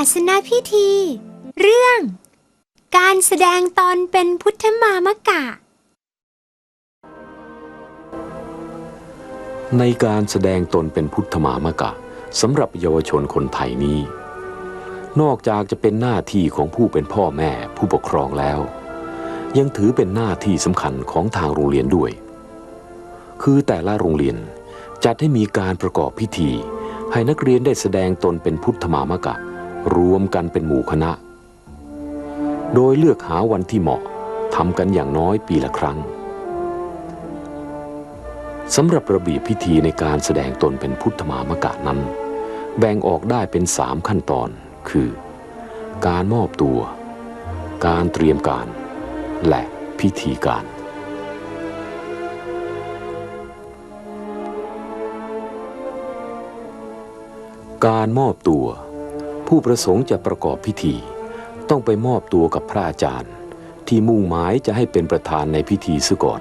าสนพิธี เรื่อง การแสดงตอนเป็นพุทธมามกะ ในการแสดงตนเป็นพุทธมามกะสำหรับเยาวชนคนไทยนี้ นอกจากจะเป็นหน้าที่ของผู้เป็นพ่อแม่ผู้ปกครองแล้ว ยังถือเป็นหน้าที่สำคัญของทางโรงเรียนด้วย คือแต่ละโรงเรียนจัดให้มีการประกอบพิธีให้นักเรียนได้แสดงตนเป็นพุทธมามกะ รวมกันเป็นหมู่คณะ โดยเลือกหาวันที่เหมาะทำกันอย่างน้อยปีละครั้งสำหรับระเบียบพิธีในการแสดงตนเป็นพุทธมามกะนั้น แบ่งออกได้เป็นสามขั้นตอน คือ การมอบตัว การเตรียมการ และพิธีการ การมอบตัว ผู้ประสงค์จะประกอบพิธี ต้องไปมอบตัวกับพระอาจารย์ ที่มุ่งหมายจะให้เป็นประธานในพิธีซะก่อน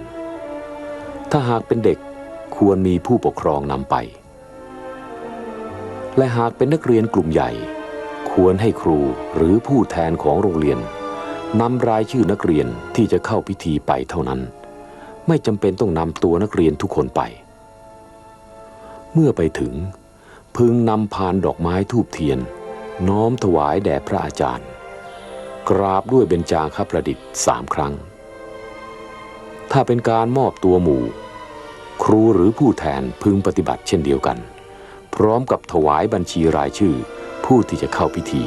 ถ้าหากเป็นเด็กควรมีผู้ปกครองนำไป และหากเป็นนักเรียนกลุ่มใหญ่ ควรให้ครูหรือผู้แทนของโรงเรียนนำรายชื่อนักเรียนที่จะเข้าพิธีไปเท่านั้น ไม่จำเป็นต้องนำตัวนักเรียนทุกคนไป เมื่อไปถึง พึงนำพานดอกไม้ทูบเทียน น้อมถวายแด่พระอาจารย์ กราบด้วยเบญจางคประดิษฐ์สามครั้ง ถ้าเป็นการมอบตัวหมู่ ครูหรือผู้แทนพึงปฏิบัติเช่นเดียวกัน พร้อมกับถวายบัญชีรายชื่อผู้ที่จะเข้าพิธี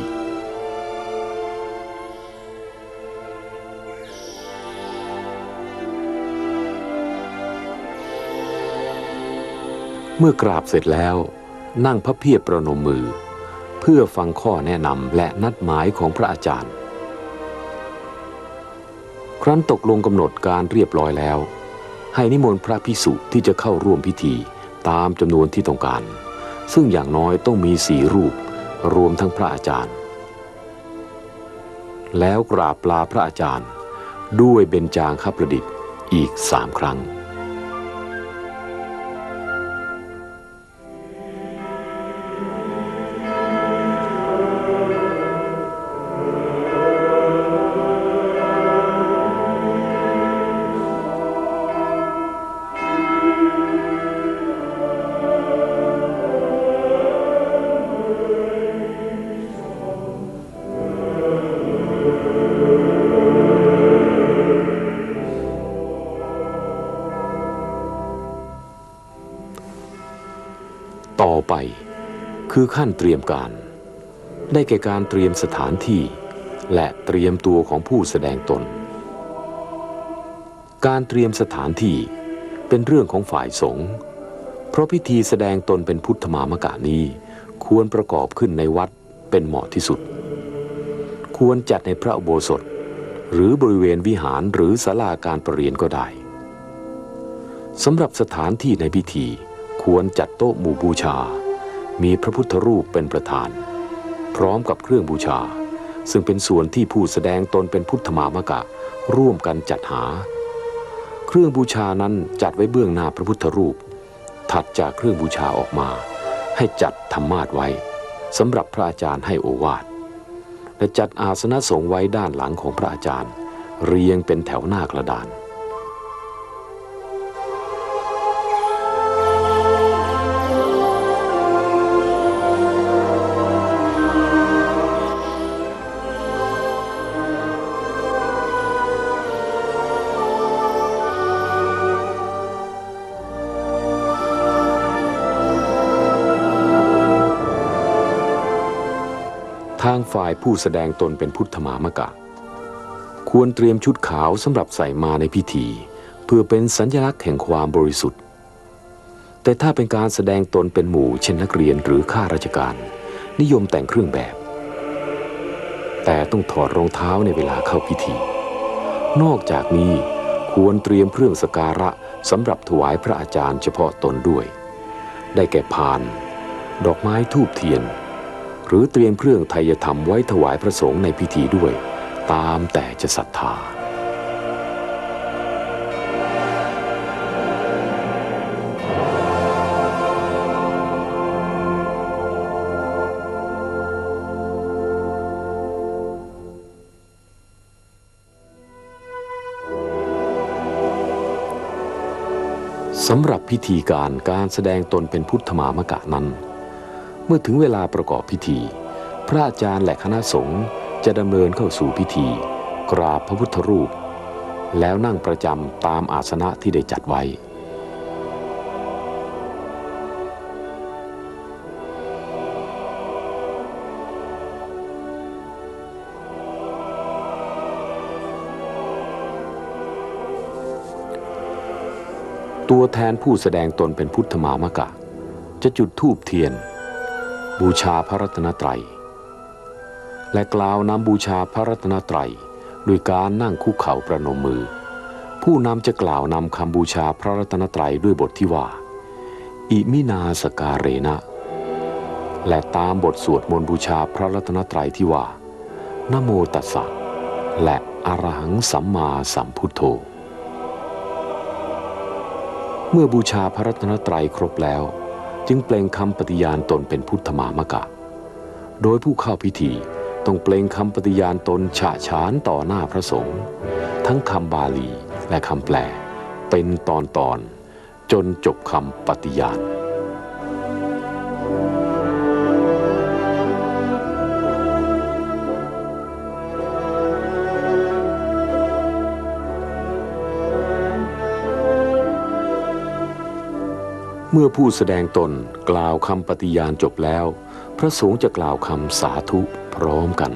เมื่อกราบเสร็จแล้ว นั่งพระเพียบประนมมือ เพื่อฟังข้อแนะนำและนัดหมายของพระอาจารย์ ครั้นตกลงกำหนดการเรียบร้อยแล้ว ให้นิมนต์พระพิสุที่จะเข้าร่วมพิธีตามจำนวนที่ต้องการ ซึ่งอย่างน้อยต้องมีสี่รูป รวมทั้งพระอาจารย์ แล้วกราบลาพระอาจารย์ ด้วยเบญจางคประดิษฐ์อีกสามครั้ง คือขั้นเตรียมการ ได้แก่การเตรียมสถานที่ และเตรียมตัวของผู้แสดงตน การเตรียมสถานที่เป็นเรื่องของฝ่ายสงฆ์เพราะพิธีแสดงตนเป็นพุทธมามกะนี้ควรประกอบขึ้นในวัดเป็นเหมาะที่สุด ควรจัดในพระอุโบสถ หรือบริเวณวิหารหรือศาลาการประเรียนก็ได้สำหรับสถานที่ในพิธีควรจัดโต๊ะหมู่บูชา มีพระพุทธรูปเป็นประธาน พร้อมกับเครื่องบูชา ซึ่งเป็นส่วนที่ผู้แสดงตนเป็นพุทธมามกะ ร่วมกันจัดหา เครื่องบูชานั้นจัดไว้เบื้องหน้าพระพุทธรูป ถัดจากเครื่องบูชาออกมา ให้จัดธรรมาสไว้สำหรับพระอาจารย์ให้โอวาทและจัดอาสนะสงไว้ด้านหลังของพระอาจารย์ เรียงเป็นแถวหน้ากระดาน ผู้แสดงตนเป็นพุทธมามกะ ควรเตรียมชุดขาวสำหรับใส่มาในพิธี เพื่อเป็นสัญลักษณ์แห่งความบริสุทธิ์ แต่ถ้าเป็นการแสดงตนเป็นหมู่เช่นนักเรียนหรือข้าราชการ นิยมแต่งเครื่องแบบ แต่ต้องถอดรองเท้าในเวลาเข้าพิธี นอกจากนี้ควรเตรียมเครื่องสการะสำหรับถวายพระอาจารย์เฉพาะตนด้วย ได้แก่พาน ดอกไม้ทูบเทียน รือเตรียมเครื่องไทยธรรมไว้ถวายพระสงฆ์ในพิธีด้วย ตามแต่จะศรัทธา สำหรับพิธีการการแสดงตนเป็นพุทธมามกะนั้น เมื่อถึงเวลาประกอบพิธี พระอาจารย์และคณะสงฆ์จะดำเนินเข้าสู่พิธี กราบพระพุทธรูป แล้วนั่งประจำตามอาสนะที่ได้จัดไว้ ตัวแทนผู้แสดงตนเป็นพุทธมามกะ จะจุดธูปเทียน บูชาพระรัตนตรัย และกล่าวนำบูชาพระรัตนตรัยโดยการนั่งคุกเข่าประนมมือ ผู้นำจะกล่าวนำคำบูชาพระรัตนตรัยด้วยบทที่ว่า อิมินาสกาเรนะ และตามบทสวดมนต์บูชาพระรัตนตรัยที่ว่านโมตัสสะและอรหังสัมมาสัมพุทโธ เมื่อบูชาพระรัตนตรัยครบแล้ว จึงเปล่งคำปฏิญาณตนเป็นพุทธมามกะ โดยผู้เข้าพิธีต้องเปล่งคำปฏิญาณตนฉะฉานต่อหน้าพระสงฆ์ทั้งคำบาลีและคำแปล เป็นตอนตอนๆจนจบคำปฏิญาณ เมื่อผู้แสดงตนกล่าวคำปฏิญาณจบแล้ว พระสงฆ์จะกล่าวคำสาธุพร้อมกัน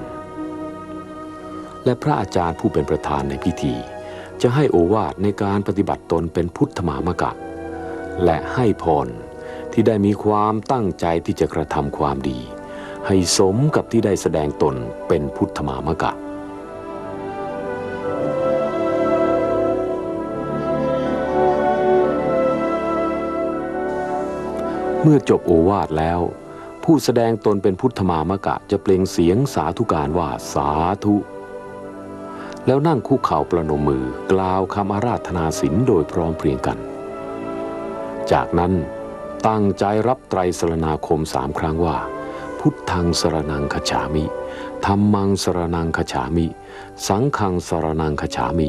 และพระอาจารย์ผู้เป็นประธานในพิธี จะให้โอวาทในการปฏิบัติตนเป็นพุทธมามกะ และให้พรที่ได้มีความตั้งใจที่จะกระทำความดี ให้สมกับที่ได้แสดงตนเป็นพุทธมามกะ เมื่อจบโอวาทแล้ว ผู้แสดงตนเป็นพุทธมามกะจะเปล่งเสียงสาธุการว่าสาธุ แล้วนั่งคุกเข่าประนมมือกล่าวคำอาราธนาศีลโดยพร้อมเพรียงกัน จากนั้นตั้งใจรับไตรสรณาคมสามครั้งว่า พุทธังสรนังคฉามิธรรมังสรนังคฉามิ สังฆังสรนังคฉามิ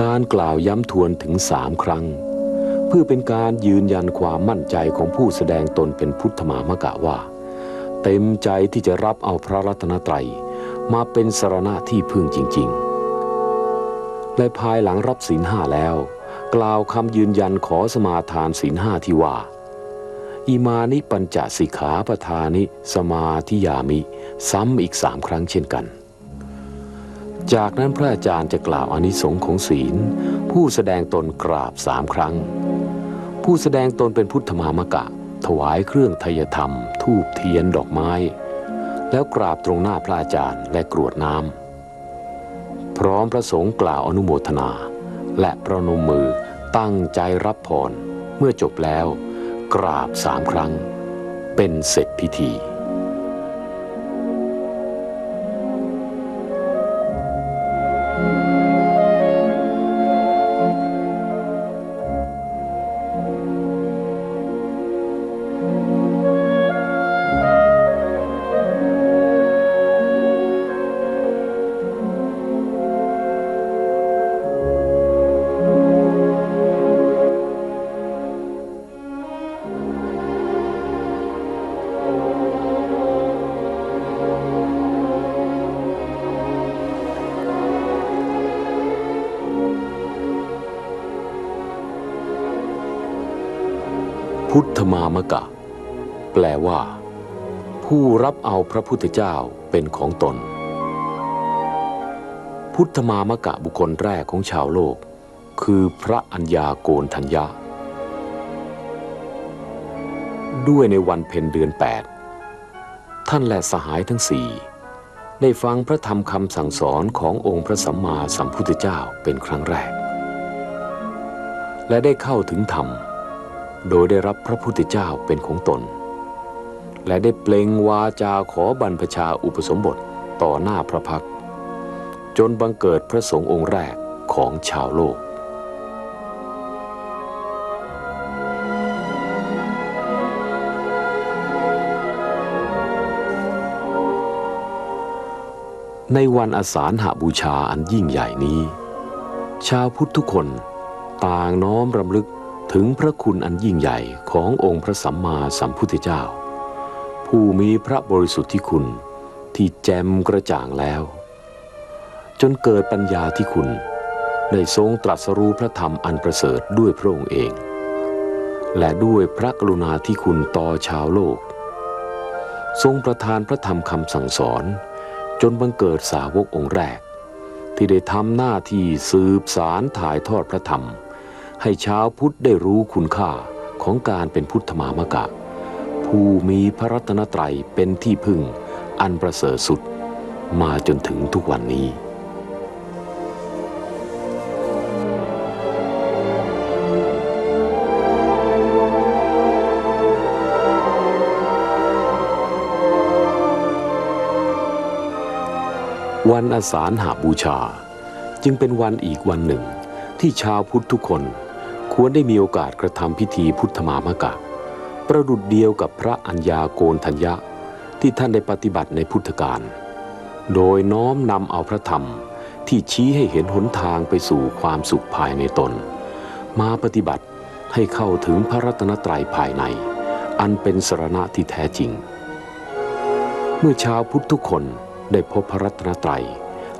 การกล่าวย้ำทวนถึงสามครั้ง พื่อเป็นการยืนยันความมั่นใจของผู้แสดงตนเป็นพุทธมามกะว่า เต็มใจที่จะรับเอาพระรัตนตรัย มาเป็นสรณะที่พึ่งจริง ๆ และภายหลังรับศีลห้าแล้ว กล่าวคำยืนยันขอสมาทานศีลห้าที่ว่าอิมานิปัญจสิกขาปทานิ สมาธิยามิ ซ้ำอีกสามครั้งเช่นกัน จากนั้นพระอาจารย์จะกล่าวอนิสงส์ของศีล ผู้แสดงตนกราบสามครั้ง ผู้แสดงตนเป็นพุทธมามกะ ถวายเครื่องทยธรรม ทูบเทียนดอกไม้ แล้วกราบตรงหน้าพระอาจารย์และกรวดน้ำพร้อมพระสงฆ์กล่าวอนุโมทนา และประนมมือตั้งใจรับพรเมื่อจบแล้ว กราบสามครั้ง เป็นเสร็จพิธี พุทธมามกะ แปลว่า ผู้รับเอาพระพุทธเจ้าเป็นของตน พุทธมามกะบุคคลแรกของชาวโลก คือพระอัญญาโกนทัญญาด้วยในวันเพ็ญเดือน 8 ท่านและสหายทั้งสี่ได้ฟังพระธรรมคำสั่งสอนขององค์พระสัมมาสัมพุทธเจ้าเป็นครั้งแรก และได้เข้าถึงธรรม โดยได้รับพระพุทธเจ้าเป็นของตน และได้เปล่งวาจาขอบรรพชาอุปสมบทต่อหน้าพระพักตร์จนบังเกิดพระสงฆ์องค์แรกของชาวโลกในวันอาสาฬหบูชาอันยิ่งใหญ่นี้ ชาวพุทธทุกคนต่างน้อมรำลึก ถึงพระคุณอันยิ่งใหญ่ขององค์พระสัมมาสัมพุทธเจ้า ผู้มีพระบริสุทธิคุณที่แจ่มกระจ่างแล้ว จนเกิดปัญญาที่คุณได้ทรงตรัสรู้พระธรรมอันประเสริฐด้วยพระองค์เอง และด้วยพระกรุณาที่คุณต่อชาวโลก ทรงประทานพระธรรมคำสั่งสอน จนบังเกิดสาวกองค์แรก ที่ได้ทำหน้าที่สืบสารถ่ายทอดพระธรรม ให้ชาวพุทธได้รู้คุณค่าของการเป็นพุทธมามกะ ผู้มีพระรัตนตรัยเป็นที่พึ่งอันประเสริฐสุดมาจนถึงทุกวันนี้วันอาสาฬหาบูชา จึงเป็นวันอีกวันหนึ่งที่ชาวพุทธทุกคน ควรได้มีโอกาสกระทำพิธีพุทธมามกะ ประดุดเดียวกับพระอัญญาโกณทัญญะที่ท่านได้ปฏิบัติในพุทธกาลโดยน้อมนำเอาพระธรรมที่ชี้ให้เห็นหนทางไปสู่ความสุขภายในตน มาปฏิบัติให้เข้าถึงพระรัตนตรัยภายใน อันเป็นสรณะที่แท้จริง เมื่อชาวพุทธทุกคนได้พบพระรัตนตรัย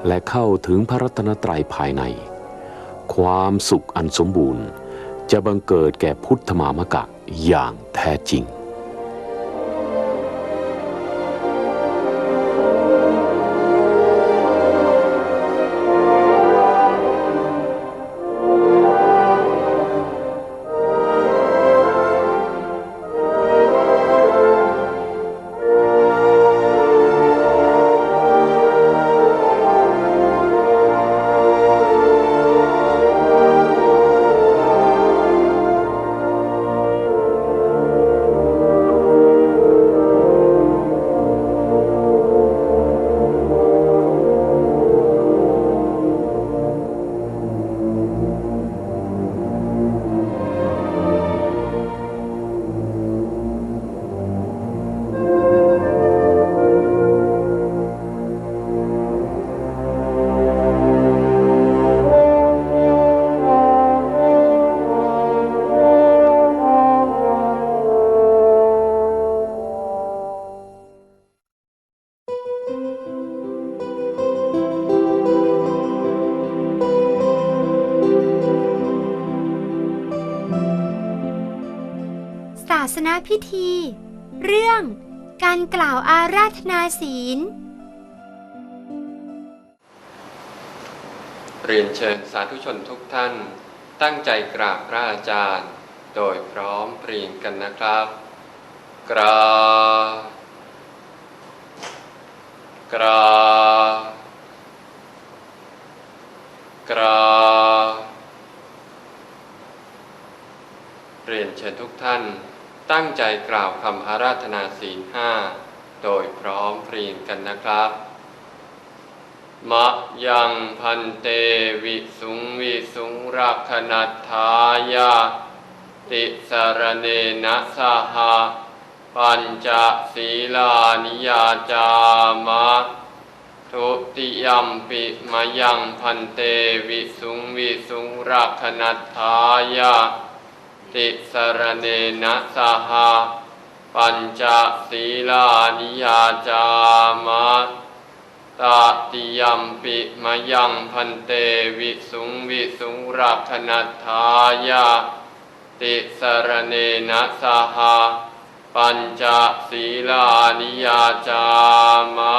และเข้าถึงพระรัตนตรัยภายใน ความสุขอันสมบูรณ์ จะบังเกิดแก่พุทธมามกะอย่างแท้จริง พิธี เรื่องการกล่าวอาราธนาศีล เรียนเชิญสาธุชนทุกท่าน ตั้งใจกราบพระอาจารย์ โดยพร้อมเพรียงกันนะครับ กราบกราบกราบเรียนเชิญทุกท่าน ตั้งใจกล่าวคำอาราธนาศีลห้าโดยพร้อมเพรียงกันนะครับ มะยังพันเตวิสุงวิสุงรักขณัฏฐายาติสารเนนะสหะปัญจศีลานิยาจามะทุติยมปิมายังพันเตวิสุงวิสุงรักขณัฏฐายา ติสรเนนะสหปัญจศีลานิยาจามะตาติยัมปิมยังพันเตวิสุงวิสุงรักขณัฏฐายาติสรเนนะสหปัญจศีลานิยาจามะ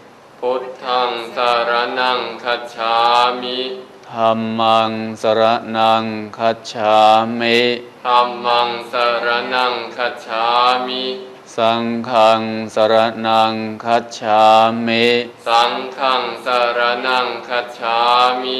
พุทธังสารนังคัจฉามิธัมมังสรนังคัจฉามิธัมมังสารนังคัจฉามิสังฆังสรนังคัจฉามิสังฆังสารนังคัจฉามิ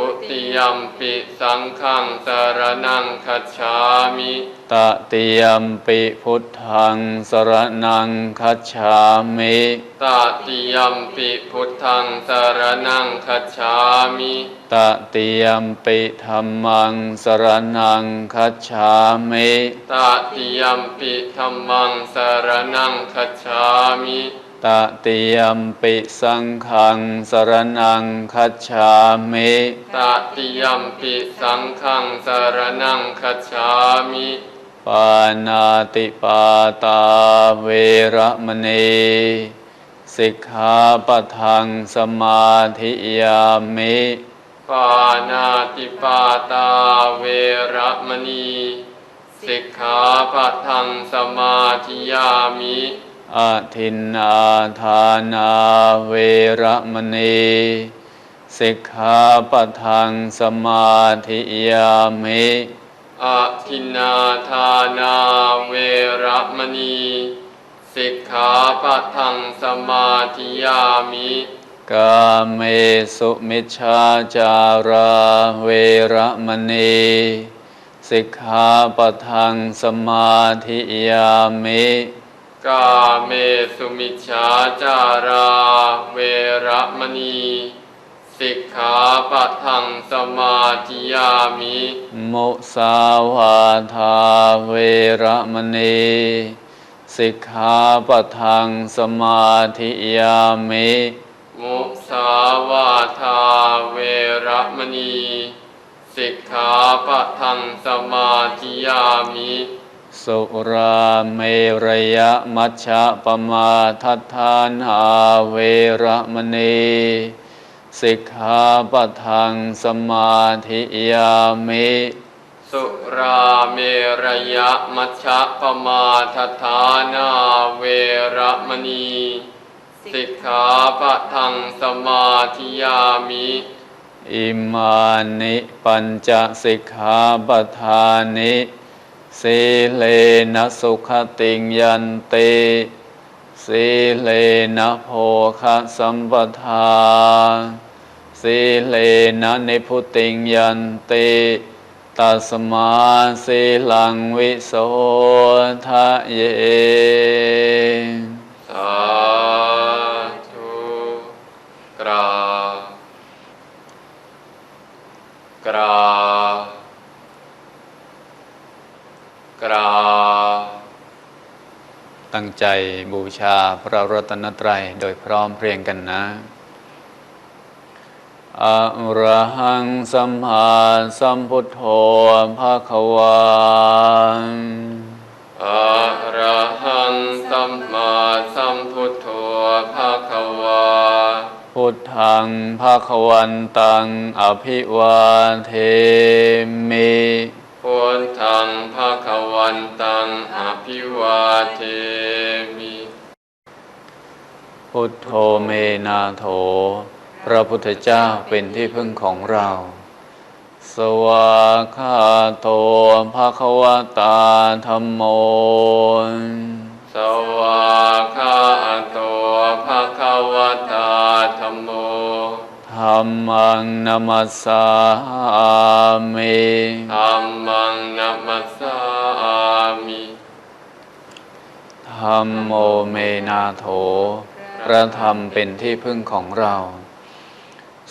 ติยมปิสังฆังสารนังคัจฉามิตติยมปิพุทธังสรนังคัจฉามิตติยมปิพุทธังสารนังคัจฉามิตติยมปิธัมมังสรนังคัจฉามิตติยมปิธัมมังสารนังคัจฉามิ ตติยมปิสังฆังสรนังคัจฉามิตติยมปิสังฆังสารนังคัจฉามิปานาติปาตาเวระมณีสิกขาปะทังสมาธิยามิปานาติปาตาเวระมณีสิกขาปะทังสมาธิยามิ อาทินนาทานาเวระมณีสิกขาปะทังสมาธิยามิอะทินนาทานาเวระมณีสิกขาปะทังสมาธิยามิกาเมสุมิชฌาจาราเวระมณีสิกขาปะทังสมาธิยามิ กาเมสุมิชฌาจาราเวรมณีสิกขาปะทังสมาธิยามิมุสาวาทาเวรมณีสิกขาปะทังสมาธิยามิมุสาวาทาเวรมณีสิกขาปะทังสมาธิยามิ สุราเมรยมัชฌะปมาทัฏฐานหาเวระมณีสิกขาปะทังสมาธิยามิสุราเมรยะมัชฌะปมาทฐานาเวระมณีสิกขาปะทังสมาธิยามิอิมานิปัญจสิกขาปทานิ สีเลนะสุขติงยันติสีเลนะโภคะสัมปทาสีเลนะนิพุติงยันติตัสมาสีลังวิโสทะเย สาธุกราบกราบกราบ ตั้ง ใจบูชาพระรัตนตรัยโดยพร้อมเพรียงกันนะอะระหังสัมมาสัมพุทโธภาควาอะระหังสัมมาสัมพุทโธภาคะวา พุทธังภาควันตังอภิวาเทมิพุทธังภาคะวันตังอภิวาเทมิ พุทโธเมนาโถ พระพุทธเจ้าเป็นที่พึ่งของเรา สวาคาโตภาควตาธรรมโม สวาคาโตภาคะวตาธัมโมธรรมังนัมสสามิธัมมังนัมสสามิธรรมโมเมนาโถ พระธรรมเป็นที่พึ่งของเรา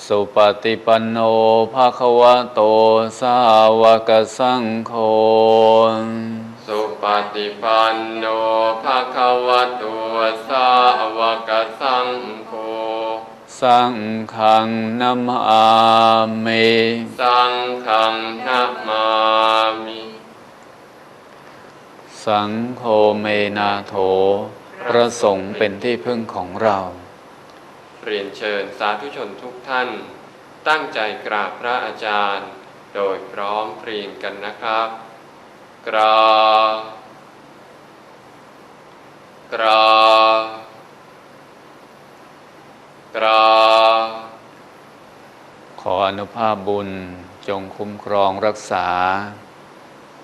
สสุปฏิปันโนภาควะโตสาวกสังโฆ สุปฏิปันโนภะคะวะโตสาวกสังโฆ สังฆังนัมอามิสังฆังนามามิ สังโฆเมนาโถ พระสงฆ์เป็นที่พึ่งของเรา เรียนเชิญสาธุชนทุกท่าน ตั้งใจกราบพระอาจารย์ โดยพร้อมเพรียงกันนะครับ กราบกราบกราบขออนุภาพบุญจงคุ้มครองรักษา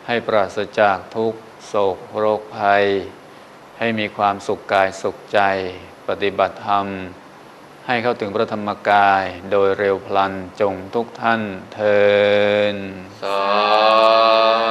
ให้ปราศจากทุกโศกโรคภัย ให้มีความสุขกายสุขใจ ปฏิบัติธรรม ให้เข้าถึงพระธรรมกายโดยเร็วพลันจงทุกท่านเทินสา